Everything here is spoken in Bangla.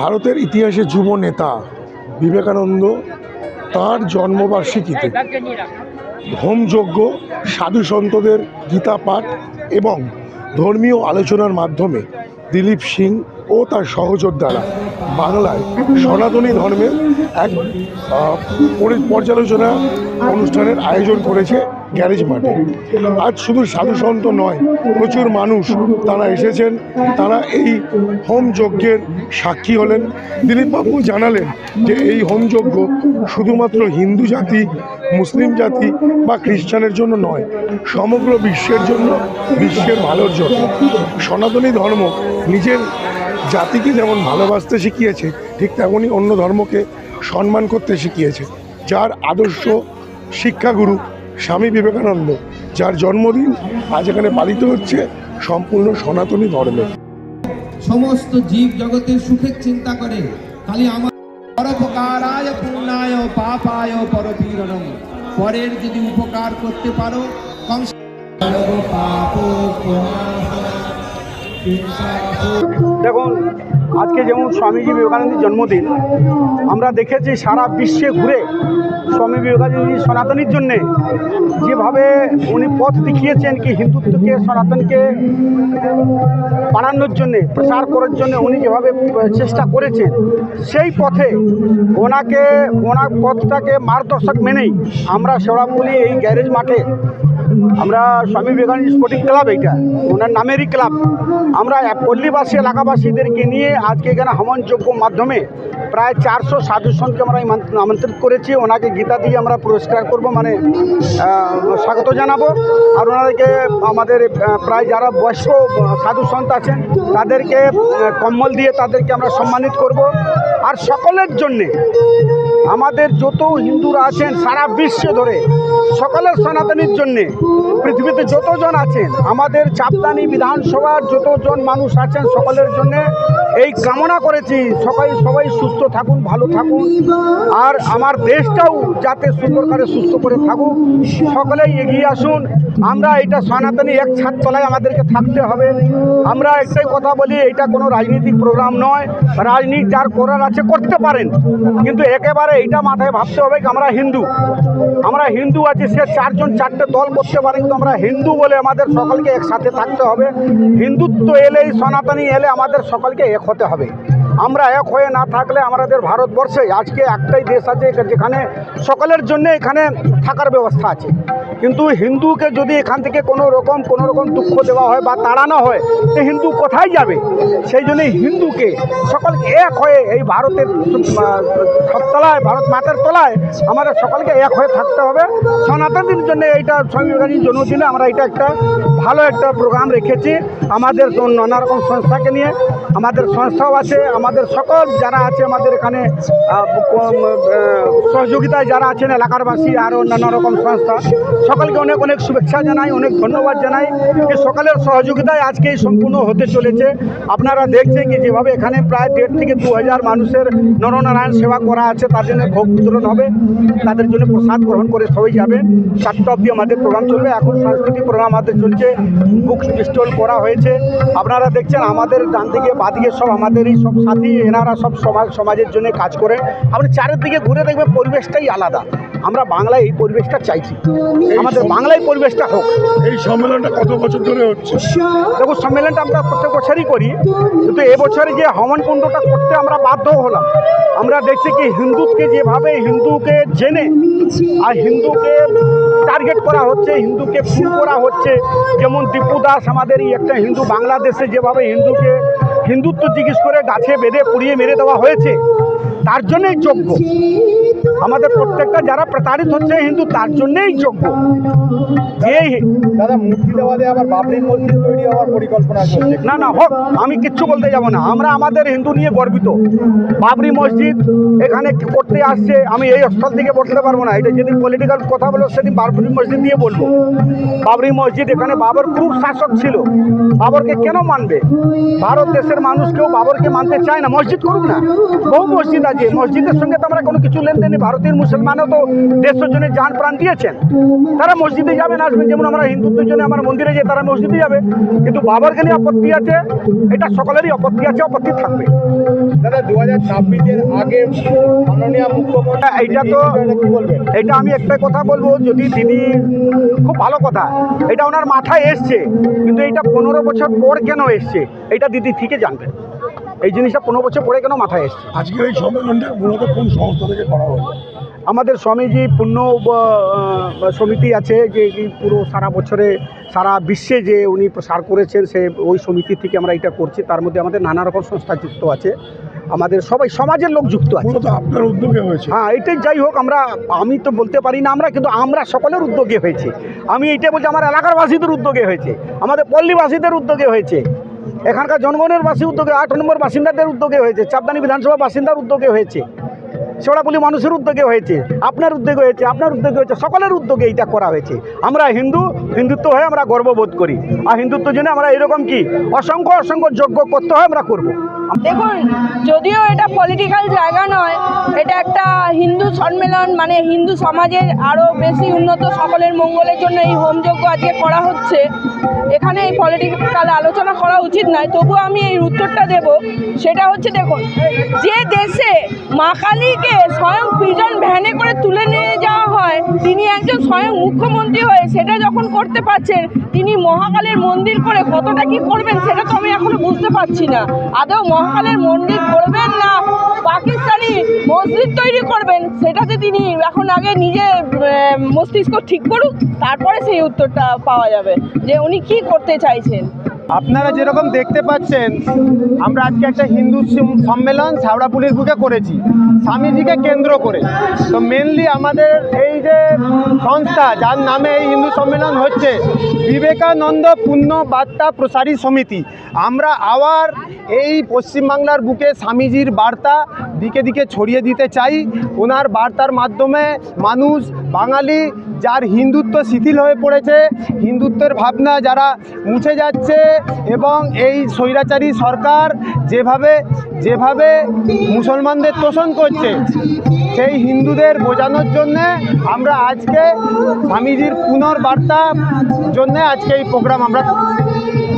ভারতের ইতিহাসে যুব নেতা বিবেকানন্দ তাঁর জন্মবার্ষিকীতে হোমযজ্ঞ, সাধু সন্তদের গীতা পাঠ এবং ধর্মীয় আলোচনার মাধ্যমে দিলীপ সিং ও তার সহযোদ্ধারা বাংলায় সনাতনী ধর্মের এক পর্যালোচনা অনুষ্ঠানের আয়োজন করেছে। গ্যারেজ মাঠে। আজ শুধু সাধু সন্ত নয়, প্রচুর মানুষ তারা এসেছেন, তারা এই হোম যজ্ঞের সাক্ষী হলেন। দিলীপবাবু জানালেন যে এই হোম যজ্ঞ শুধুমাত্র হিন্দু জাতি, মুসলিম জাতি বা খ্রিস্টানের জন্য নয়, সমগ্র বিশ্বের জন্য, বিশ্বের ভালোর জন্য। সনাতনী ধর্ম নিজের জাতিকে যেমন ভালোবাসতে শিখিয়েছে, ঠিক তেমনই অন্য ধর্মকে সম্মান করতে শিখিয়েছে, যার আদর্শ শিক্ষাগুরু স্বামী বিবেকানন্দ যার জন্মদিন আজ এখানে পালিত হচ্ছে সম্পূর্ণ সনাতনী ধর্মে। সমস্ত জীব জগতের সুখের চিন্তা করে খালি আমার পরোপকারায় পূর্ণায় পাপায় পরপীড়নম। পরের যদি উপকার করতে পারো কম দেখুন আজকে যেমন স্বামীজি বিবেকানন্দের জন্মদিন আমরা দেখেছি সারা বিশ্বে ঘুরে স্বামী বিবেকানন্দজি সনাতনীর জন্যে যেভাবে উনি পথ দেখিয়েছেন কি হিন্দুত্বকে, সনাতনকে বাড়ানোর জন্যে প্রচার করার জন্য উনি যেভাবে চেষ্টা করেছেন, সেই পথে ওনাকে, ওনার পথটাকে মার্গদর্শক মেনেই আমরা শেওড়াপুলি এই গ্যারেজ মাঠে আমরা স্বামী বিবেকানন্দ স্পোর্টিং ক্লাব এইটা, ওনার নামেরই ক্লাব। আমরা পল্লীবাসী এলাকাবাসীদেরকে নিয়ে আজকে এখানে হমনযোগ্য মাধ্যমে প্রায় চারশো সাধু সন্তকে আমরা আমন্ত্রিত করেছি। ওনাকে গীতা দিয়ে আমরা পুরস্কার করব মানে স্বাগত জানাব। আর ওনাদেরকে আমাদের প্রায় যারা বয়স্ক সাধু সন্ত আছেন, তাদেরকে কম্বল দিয়ে তাদেরকে আমরা সম্মানিত করব। আর সকলের জন্যে আমাদের যত হিন্দুরা আছেন সারা বিশ্ব ধরে, সকলের সনাতনীর জন্যে, পৃথিবীতে যতজন আছেন, আমাদের চাপদানি বিধানসভার যতজন মানুষ আছেন সকলের জন্যে এই কামনা করেছি, সবাই সবাই সুস্থ থাকুন, ভালো থাকুন। আর আমার দেশটাও যাতে সুন্দর করে সুস্থ করে থাকুক, সকলেই এগিয়ে আসুন। আমরা এটা সনাতনী এক ছাদ তলায় আমাদেরকে থাকতে হবে। আমরা একটাই কথা বলি, এটা কোনো রাজনৈতিক প্রোগ্রাম নয়। রাজনীতি যার করার আছে, করতে পারেন। কিন্তু একেবারে এইটা মাথায় ভাবতে হবে আমরা হিন্দু। আমরা হিন্দু আছি, সে চারজন চারটে দল করতে পারে, কিন্তু আমরা হিন্দু বলে আমাদের সকলকে একসাথে থাকতে হবে। হিন্দুত্ব এলেই সনাতনী এলে আমাদের সকলকে এক হতে হবে। আমরা এক হয়ে না থাকলে আমাদের ভারতবর্ষে আজকে একটাই দেশ আছে যেখানে সকলের জন্য এখানে থাকার ব্যবস্থা আছে। কিন্তু হিন্দুকে যদি এখান থেকে কোনো রকম কোনো রকম দুঃখ দেওয়া হয় বা তাড়ানো হয় তো হিন্দু কোথায় যাবে? সেই জন্যই হিন্দুকে সকলকে এক হয়ে এই ভারতের তলায় ভারত মাতার তলায় আমাদের সকলকে এক হয়ে থাকতে হবে। সনাতনীর জন্য এইটা স্বামী বিবেকানন্দের জন্মদিনে আমরা এটা একটা ভালো একটা প্রোগ্রাম রেখেছি। আমাদের নানা রকম সংস্থাকে নিয়ে আমাদের সংস্থাও আছে আমাদের সকল যারা আছে আমাদের এখানে সহযোগিতায় যারা আছেন এলাকারবাসী আর অন্যান্য রকম সংস্থা, সকলকে অনেক অনেক শুভেচ্ছা জানাই, অনেক ধন্যবাদ জানাই যে সকলের সহযোগিতায় আজকে এই সম্পূর্ণ হতে চলেছে। আপনারা দেখছেন কি যেভাবে এখানে প্রায় দেড় থেকে দু হাজার মানুষের নরনারায়ণ সেবা করা আছে, তার জন্য ভোগ বিতরণ হবে, তাদের জন্য প্রসাদ গ্রহণ করে সবাই যাবে। চারটা অবধি আমাদের প্রোগ্রাম চলবে, এখন সাংস্কৃতিক প্রোগ্রাম আমাদের চলছে, বুক স্টল করা হয়েছে। আপনারা দেখছেন আমাদের ডান দিকে বাদিকে সব আমাদের এই সব সাথী এনারা সব সমাজ সমাজের জন্য কাজ করে। আপনি চারিদিকে ঘুরে দেখবেন পরিবেশটাই আলাদা। আমরা বাংলায় এই পরিবেশটা চাইছি। আমাদের বাংলায় পরিবেশটা হোক। এই সম্মেলনটা কত বছর ধরে হচ্ছে? দেখো সম্মেলনটা আমরা প্রত্যেক বছরই করি। কিন্তু এবছরে যে হমন কুণ্ডটা করতে আমরা বাধ্য হলাম। আমরা দেখছি কি হিন্দুকে যেভাবে হিন্দুকে জেনে আর হিন্দুকে টার্গেট করা হচ্ছে হিন্দুকে ফোন করা হচ্ছে। যেমন দীপু দাস আমাদের এই একটা হিন্দু বাংলাদেশে যেভাবে হিন্দুকে হিন্দুত্ব জিজ্ঞেস করে গাছে বেঁধে পুড়িয়ে মেরে দেওয়া হয়েছে। তার জন্যই যোগ্য আমাদের প্রত্যেকটা যারা প্রতারিত হচ্ছে হিন্দু তার জন্যই যোগ্য। এই দাদা মুর্শিদাবাদে আবার বাবরি মসজিদ তৈরি হওয়ার পরিকল্পনা না না হোক আমি কিচ্ছু বলতে যাব না। আমরা আমাদের হিন্দু নিয়ে গর্বিত। বাবরি মসজিদ এখানে করতে আসছে আমি এই স্থল থেকে বলতে পারব না। এটা যেদিন পলিটিক্যাল কথা বলব সেদিন বাবরি মসজিদ নিয়ে বলব। বাবরি মসজিদ এখানে বাবর খুব শাসক ছিল। বাবরকে কেন মানবে? ভারত দেশের মানুষ কেউ বাবরকে মানতে চায় না। মসজিদ করুক না। বহু মসজিদ আছে। মসজিদের সঙ্গে তো আমরা কোনো কিছু লেনদেন নেই ভারত ভারতের মুসলমানও তো দেড়শো জনের যান প্রাণ দিয়েছেন। তারা মসজিদে যাবেন আসবেন যেমন আমরা হিন্দুত্বের জন্য আমার মন্দিরে যে তারা মসজিদে যাবে। কিন্তু বাবারকে নিয়ে আপত্তি আছে এটা সকলেরই আপত্তি আছে আপত্তি থাকবে। দাদা দু হাজার ছাব্বিশের আগে মাননীয় মুখ্যমন্ত্রী এইটা তো এটা এটা আমি একটা কথা বলব যদি দিদি খুব ভালো কথা এটা ওনার মাথায় এসছে কিন্তু এটা পনেরো বছর পর কেন এসছে এটা দিদি ঠিকই জানবেন। এই জিনিসটা পনেরো বছর পরে কেন মাথায় এসছে? আজকের এই সম্মেলনটা মূলত কোন সংস্থা থেকে করা হলো আমাদের স্বামীজি পূর্ণ সমিতি আছে যে পুরো সারা বছরে সারা বিশ্বে যে উনি প্রসার করেছেন সে ওই সমিতি থেকে আমরা এটা করছি। তার মধ্যে আমাদের নানা রকম সংস্থা যুক্ত আছে। আমাদের সবাই সমাজের লোক যুক্ত আছে। আপনার উদ্যোগে হয়েছে। হ্যাঁ এটাই যাই হোক আমরা আমি তো বলতে পারি না আমরা কিন্তু আমরা সকলের উদ্যোগে হয়েছে। আমি এইটা বলছি আমার এলাকার বাসীদের উদ্যোগে হয়েছে। আমাদের পল্লীবাসীদের উদ্যোগে হয়েছে। এখানকার জনগণের বাসী উদ্যোগে, আট নম্বর বাসিন্দাদের উদ্যোগে হয়েছে, চাপদানি বিধানসভা বাসিন্দার উদ্যোগে হয়েছে শেওড়াপল্লী মানুষের উদ্যোগে হয়েছে, আপনার উদ্যোগে হয়েছে, আপনার উদ্যোগে হয়েছে, সকলের উদ্যোগে এইটা করা হয়েছে। আমরা হিন্দু, হিন্দুত্ব হয়ে আমরা গর্ববোধ করি। আর হিন্দুত্ব জন্য আমরা এরকম কি? অসংখ্য অসংখ্য যোগ্য করতে হয় আমরা করব। দেখুন, যদিও এটা পলিটিক্যাল সম্মেলন মানে হিন্দু সমাজের আরও বেশি উন্নত সকলের মঙ্গলের জন্য এই হোমযজ্ঞ আজকে করা হচ্ছে। এখানে এই পলিটিক্যাল আলোচনা করা উচিত নয়, তবুও আমি এই উত্তরটা দেব। সেটা হচ্ছে দেখুন, যে দেশে মা কালীকে স্বয়ং প্রিজন ভ্যানে করে তুলে নিয়ে যাওয়া হয়, তিনি একজন স্বয়ং মুখ্যমন্ত্রী হয়ে সেটা যখন করতে পারছেন, তিনি মহাকালের মন্দির করে কতটা কি করবেন সেটা তো আমি এখনও বুঝতে পারছি না। আদৌ মহাকালের মন্দির করবেন না? পাকিস্তানি মসজিদ তৈরি করবেন সেটাতে তিনি এখন আগে নিজে মস্তিষ্ক ঠিক করুক, তারপরে সেই উত্তরটা পাওয়া যাবে যে উনি কি করতে চাইছেন। আপনারা যেরকম দেখতে পাচ্ছেন, আমরা আজকে একটা হিন্দু সম- সম্মেলন হাওড়াপুলির বুকে করেছি। স্বামীজিকে কেন্দ্র করে। তো মেনলি আমাদের এই যে সংস্থা, যার নামে এই হিন্দু সম্মেলন হচ্ছে, বিবেকানন্দ পূর্ণ বার্তা প্রসারী সমিতি। আমরা আবার এই পশ্চিমবাংলার বুকে স্বামীজির বার্তা দিকে দিকে ছড়িয়ে দিতে চাই। ওনার বার্তার মাধ্যমে মানুষ, বাঙালি, যার হিন্দুত্ব শিথিল হয়ে পড়েছে, হিন্দুত্বের ভাবনা যারা মুছে যাচ্ছে এবং এই স্বৈরাচারী সরকার যেভাবে যেভাবে মুসলমানদের তোষণ করছে, সেই হিন্দুদের বোঝানোর জন্যে আমরা আজকে স্বামীজির পুনর্বার্তার জন্যে আজকে এই প্রোগ্রাম আমরা